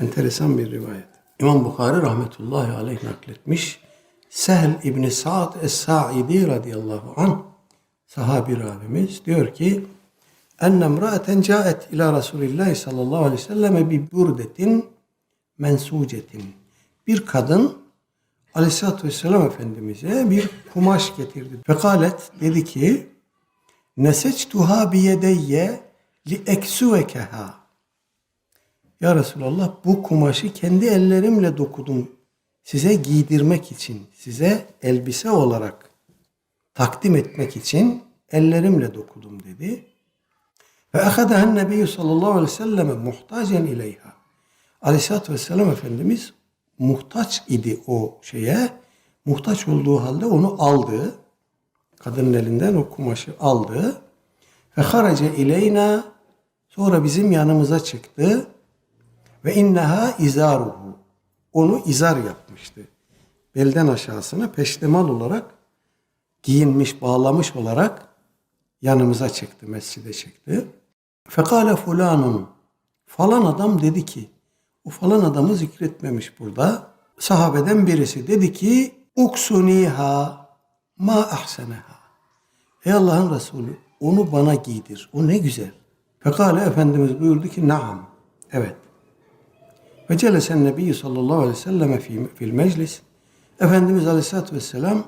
Enteresan bir rivayet. İmam Bukhari rahmetullahi aleyh nakletmiş. Sehl İbni Sa'd Es-Sa'idi radıyallahu anh sahabi ravimiz diyor ki enne emra'eten caet ila Resulillah sallallahu aleyhi ve selleme bi burdetin mensucetin. Bir kadın Aleyhisselatü Vesselam Efendimiz'e bir kumaş getirdi. Fekalet dedi ki Neseçtuha biyedeyye li eksuvekeha. Ya Resulallah bu kumaşı kendi ellerimle dokudum. Size giydirmek için, size elbise olarak takdim etmek için ellerimle dokudum dedi. Ve ehadahen nebiyyü sallallahu aleyhi ve selleme muhtacen ileyha. Aleyhisselatü Vesselam Efendimiz muhtaç idi o şeye. Muhtaç olduğu halde onu aldı. Kadının elinden o kumaşı aldı. Ve harace ileyna sonra bizim yanımıza çıktı. Ve inneha izaruhu. Onu izar yapmıştı. Belden aşağısına peştemal olarak giyinmiş, bağlamış olarak yanımıza çıktı, mescide çıktı. Fekale fulanun. Falan adam dedi ki, o falan adamı zikretmemiş burada. Sahabeden birisi dedi ki, uksuniha ma ahseneha. Ey Allah'ın Resulü onu bana giydir. O ne güzel. Fekale Efendimiz buyurdu ki naam. Evet. Ve celesen Nebi sallallahu aleyhi ve selleme fi- fil meclis. Efendimiz aleyhissalatü vesselam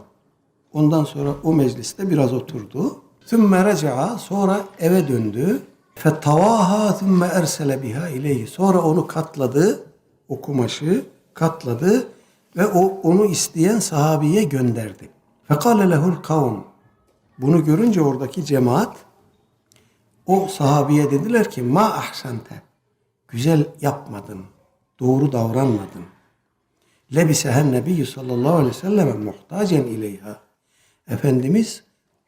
ondan sonra o mecliste biraz oturdu. Thümme reca'a sonra eve döndü. Fettavaha thümme ersele biha ileyhi. Sonra onu katladı. O kumaşı katladı ve o onu isteyen sahabiye gönderdi. Fekale lehul kavm. Bunu görünce oradaki cemaat o sahabiye dediler ki ma ahsente. Güzel yapmadın. Doğru davranmadın. Lebisehen nebiyyü sallallahu aleyhi ve selleme muhtacen ileyha. Efendimiz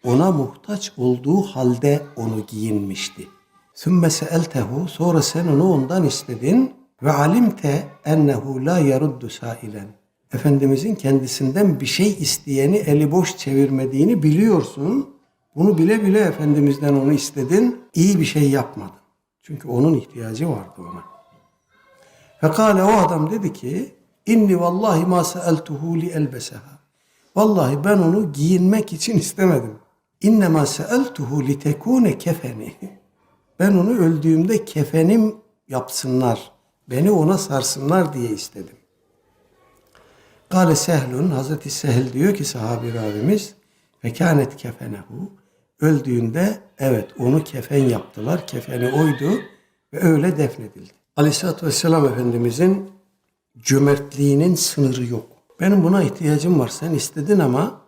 ona muhtaç olduğu halde onu giyinmişti. Sümme seeltehu sonra sen onu ondan istedin ve alimte ennehu la yaruddu sailen. Efendimizin kendisinden bir şey isteyeni eli boş çevirmediğini biliyorsun. Bunu bile bile Efendimizden onu istedin. iyi bir şey yapmadın. Çünkü onun ihtiyacı vardı ona. Fekale o adam dedi ki inni vallahi ma seeltuhu li elbeseha. Vallahi ben onu giyinmek için istemedim. İnnemâ seeltuhu li tekune kefeni. Ben onu öldüğümde kefenim yapsınlar. Beni ona sarsınlar diye istedim. Kale Sehlun, Hazreti Sehl diyor ki sahabi ravimiz, ve kânet kefenehu, öldüğünde evet onu kefen yaptılar, kefeni oydu ve öyle defnedildi. Aleyhisselatü Vesselam Efendimizin cömertliğinin sınırı yok. Benim buna ihtiyacım var, sen istedin ama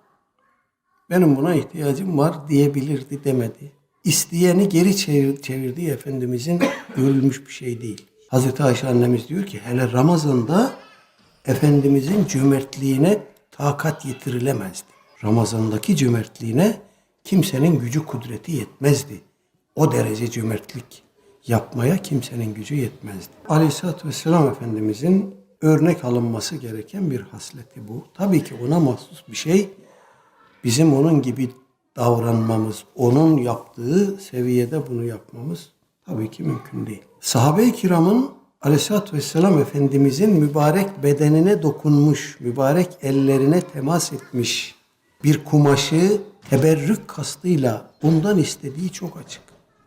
benim buna ihtiyacım var diyebilirdi demedi. İsteyeni geri çevir, çevirdiği Efendimizin görülmüş bir şey değil. Hazreti Ayşe annemiz diyor ki hele Ramazan'da Efendimizin cömertliğine takat yetirilemezdi. Ramazan'daki cömertliğine kimsenin gücü kudreti yetmezdi. O derece cömertlik yapmaya kimsenin gücü yetmezdi. Aleyhisselatü Vesselam Efendimizin örnek alınması gereken bir hasleti bu. Tabii ki ona mahsus bir şey bizim onun gibi davranmamız, onun yaptığı seviyede bunu yapmamız tabii ki mümkün değil. Sahabe-i kiramın Aleyhisselatü Vesselam Efendimizin mübarek bedenine dokunmuş, mübarek ellerine temas etmiş bir kumaşı teberrük kastıyla ondan istediği çok açık.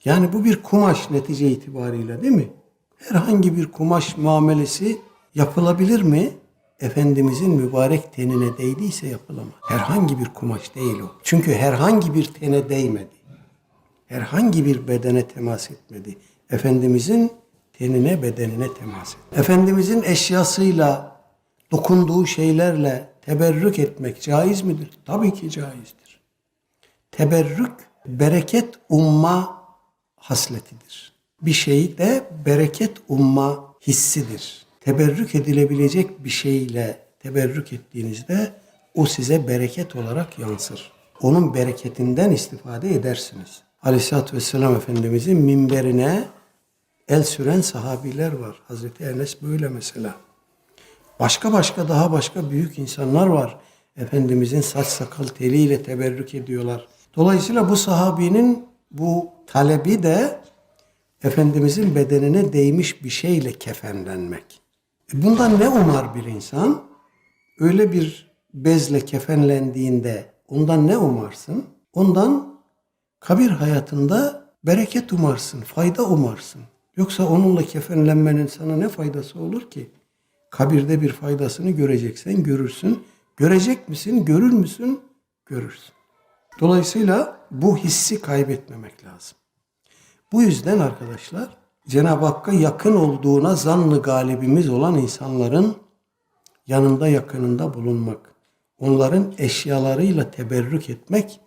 Yani bu bir kumaş netice itibariyle değil mi? Herhangi bir kumaş muamelesi yapılabilir mi? Efendimizin mübarek tenine değdiyse yapılamaz. Herhangi bir kumaş değil o. Çünkü herhangi bir tene değmedi. Herhangi bir bedene temas etmedi. Efendimizin tenine, bedenine temas etti. Efendimizin eşyasıyla, dokunduğu şeylerle teberrük etmek caiz midir? Tabii ki caizdir. Teberrük, bereket umma hasletidir. Bir şey de bereket umma hissidir. Teberrük edilebilecek bir şeyle teberrük ettiğinizde o size bereket olarak yansır. Onun bereketinden istifade edersiniz. Aleyhisselatü Vesselam Efendimizin minberine el süren sahabiler var. Hazreti Enes böyle mesela. Başka başka daha başka büyük insanlar var. Efendimizin saç sakal teliyle teberrük ediyorlar. Dolayısıyla bu sahabinin bu talebi de Efendimizin bedenine değmiş bir şeyle kefenlenmek. E bundan ne umar bir insan? Öyle bir bezle kefenlendiğinde ondan ne umarsın? Ondan kabir hayatında bereket umarsın, fayda umarsın. Yoksa onunla kefenlenmenin sana ne faydası olur ki? Kabirde bir faydasını göreceksen görürsün. Görecek misin, görür müsün? Görürsün. Dolayısıyla bu hissi kaybetmemek lazım. Bu yüzden arkadaşlar Cenab-ı Hakk'a yakın olduğuna zannı galibimiz olan insanların yanında yakınında bulunmak, onların eşyalarıyla teberrük etmek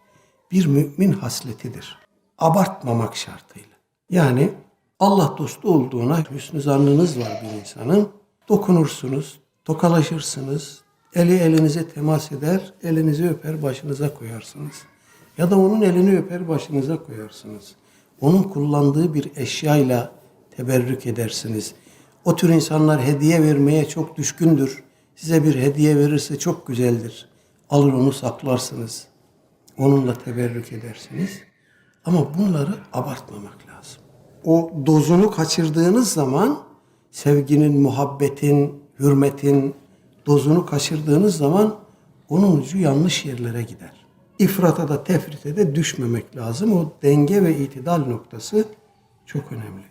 bir mümin hasletidir. Abartmamak şartıyla. Yani Allah dostu olduğuna hüsnü zannınız var bir insanın. Dokunursunuz, tokalaşırsınız, eli elinize temas eder, elinizi öper başınıza koyarsınız. Ya da onun elini öper başınıza koyarsınız. Onun kullandığı bir eşyayla teberrük edersiniz. O tür insanlar hediye vermeye çok düşkündür. Size bir hediye verirse çok güzeldir. Alır onu saklarsınız. Onunla teberrük edersiniz. Ama bunları abartmamak lazım. O dozunu kaçırdığınız zaman sevginin, muhabbetin, hürmetin dozunu kaçırdığınız zaman onun ucu yanlış yerlere gider. İfrata da tefrite de düşmemek lazım. O denge ve itidal noktası çok önemli.